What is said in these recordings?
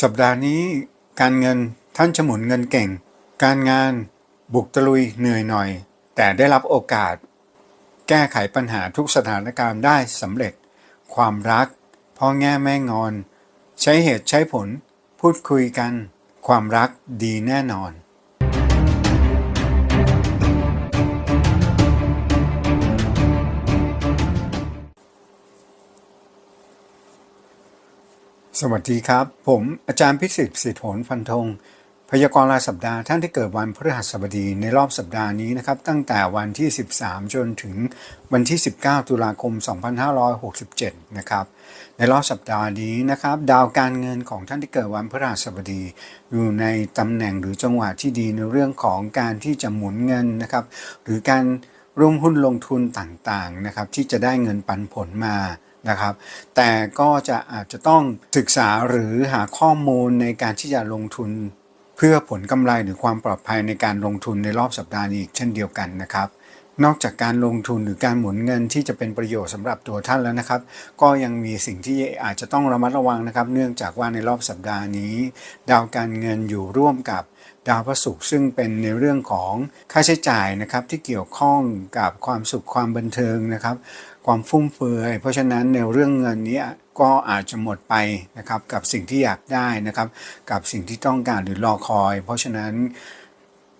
สัปดาห์นี้การเงินท่านจะหมุนเงินเก่ง การงานบุกตะลุยเหนื่อยหน่อย แต่ได้รับโอกาส แก้ไขปัญหาทุกสถานการณ์ได้สำเร็จ ความรักพ่อแง่แม่งอน ใช้เหตุใช้ผล พูดคุยกัน ความรักดีแน่นอน สวัสดีครับ ผมอาจารย์พิสิทธิ์สิทธิโหนฟันธง พยากรณ์รายสัปดาห์ท่านที่เกิดวันพฤหัสบดีในรอบสัปดาห์นี้นะครับตั้งแต่วันที่ 13 จนถึงวันที่ 19 ตุลาคม 2567 นะครับในรอบสัปดาห์นี้นะครับ ดาวการเงินของท่านที่เกิดวันพฤหัสบดี อยู่ในตำแหน่งหรือจังหวะที่ดีในเรื่องของการที่จะหมุนเงินนะครับ หรือการร่วมหุ้นลงทุนต่างๆนะครับที่จะได้เงินปันผลมา นะครับ แต่ก็จะอาจจะต้องศึกษาหรือหาข้อมูลในการที่จะลงทุน เพื่อผลกำไรหรือความปลอดภัยในการลงทุนในรอบสัปดาห์นี้อีกเช่นเดียวกันนะครับ นอกจากการลงทุนหรือการหมุนเงินที่จะเป็นประโยชน์สำหรับตัวท่านแล้วนะครับ ก็ยังมีสิ่งที่อาจจะต้องระมัดระวังนะครับ เนื่องจากว่าในรอบสัปดาห์นี้ ดาวการเงินอยู่ร่วมกับดาวพระศุกร์ซึ่งเป็นในเรื่องของค่าใช้จ่ายนะครับที่เกี่ยวข้องกับความสุขความบันเทิงนะครับ ความฟุ่มเฟือย เพราะฉะนั้นในเรื่องเงินนี้ก็อาจจะหมดไปนะครับกับสิ่งที่อยากได้นะครับ กับสิ่งที่ต้องการหรือรอคอย เพราะฉะนั้น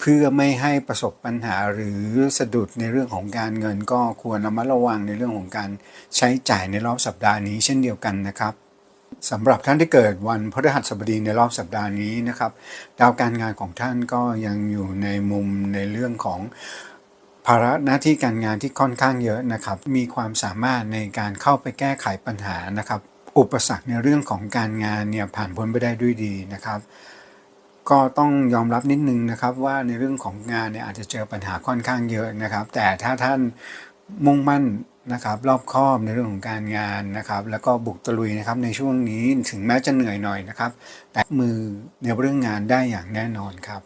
เพื่อไม่ให้ประสบปัญหาหรือสะดุดในเรื่องของการเงิน ก็ควรระมัดระวังในเรื่องของการใช้จ่ายในรอบสัปดาห์นี้เช่นเดียวกันนะครับสำหรับท่านที่เกิดวันพฤหัสบดีในรอบสัปดาห์นี้นะครับ ดาวการงานของท่านก็ยังอยู่ในมุมในเรื่องของภาระหน้าที่การงานที่ค่อนข้างเยอะนะครับ มีความสามารถในการเข้าไปแก้ไขปัญหานะครับ อุปสรรคในเรื่องของการงานเนี่ยผ่านพ้นไปได้ด้วยดีนะครับ ก็ต้องยอมรับนิดนึงนะครับว่าในเรื่องของงานเนี่ยอาจจะเจอปัญหาค่อนข้างเยอะนะครับ แต่ถ้าท่านมุ่งมั่นนะครับรอบคอบในเรื่องของการงานนะครับ แล้วก็บุกตะลุยนะครับในช่วงนี้ถึงแม้จะเหนื่อยหน่อยนะครับ แต่มือในเรื่องงานได้อย่างแน่นอนครับ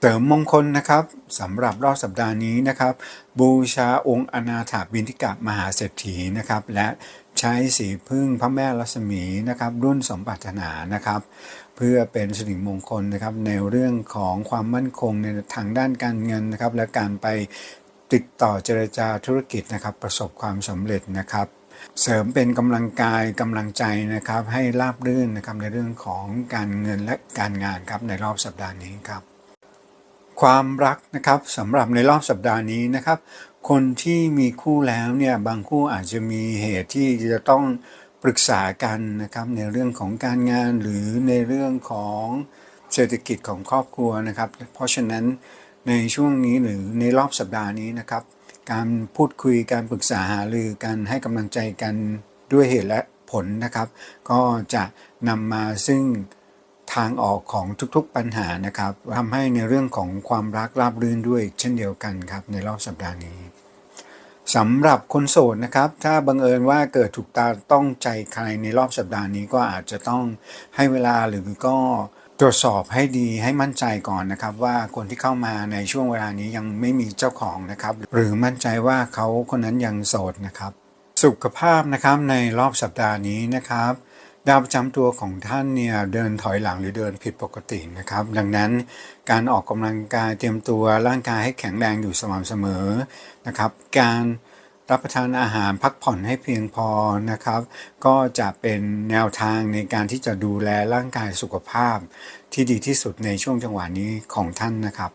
เสริมมงคลนะครับสำหรับรอบสัปดาห์นี้นะครับ บูชาองค์อนาถาบินทิกะมหาเศรษฐีนะครับ และใช้สีพึ่งพระแม่ลัษมีนะครับ รุ่นสมปรารถนานะครับ เพื่อเป็นสิริมงคลนะครับในเรื่องของความมั่นคงในทางด้านการเงินนะครับ และการไปติดต่อเจรจาธุรกิจนะครับ ประสบความสำเร็จนะครับ เสริมเป็นกำลังกายกำลังใจนะครับ ให้ราบรื่นนะครับในเรื่องของการเงินและการงานครับในรอบสัปดาห์นี้ครับ ความรักนะครับสำหรับในรอบสัปดาห์นี้นะครับ คนที่มีคู่แล้วเนี่ยบางคู่อาจจะมีเหตุที่จะต้อง ปรึกษากันนะครับในเรื่องของการงานหรือในเรื่องของเศรษฐกิจของครอบครัวนะครับ เพราะฉะนั้นในช่วงนี้หรือในรอบสัปดาห์นี้นะครับ การพูดคุยการปรึกษาหารือการให้กำลังใจกันด้วยเหตุและผลนะครับ ก็จะนำมาซึ่งทางออกของทุกๆปัญหานะครับทำให้ในเรื่องของความรักราบรื่นด้วยเช่นเดียวกันครับในรอบสัปดาห์นี้ สำหรับคนโสดนะครับ ถ้าบังเอิญว่าเกิดถูกตาต้องใจใครในรอบสัปดาห์นี้ก็อาจจะต้องให้เวลาหรือก็ตรวจสอบให้ดีให้มั่นใจก่อนนะครับ ว่าคนที่เข้ามาในช่วงเวลานี้ยังไม่มีเจ้าของนะครับ หรือมั่นใจว่าเขาคนนั้นยังโสดนะครับ สุขภาพนะครับในรอบสัปดาห์นี้นะครับ ดาวประจำตัวของท่านเนี่ยเดินถอยหลังหรือเดินผิดปกตินะครับ ดังนั้นการออกกำลังกายเตรียมตัวร่างกายให้แข็งแรงอยู่สม่ำเสมอนะครับ การรับประทานอาหารพักผ่อนให้เพียงพอนะครับ ก็จะเป็นแนวทางในการที่จะดูแลร่างกายสุขภาพ ที่ดีที่สุดในช่วงจังหวะนี้ของท่านนะครับ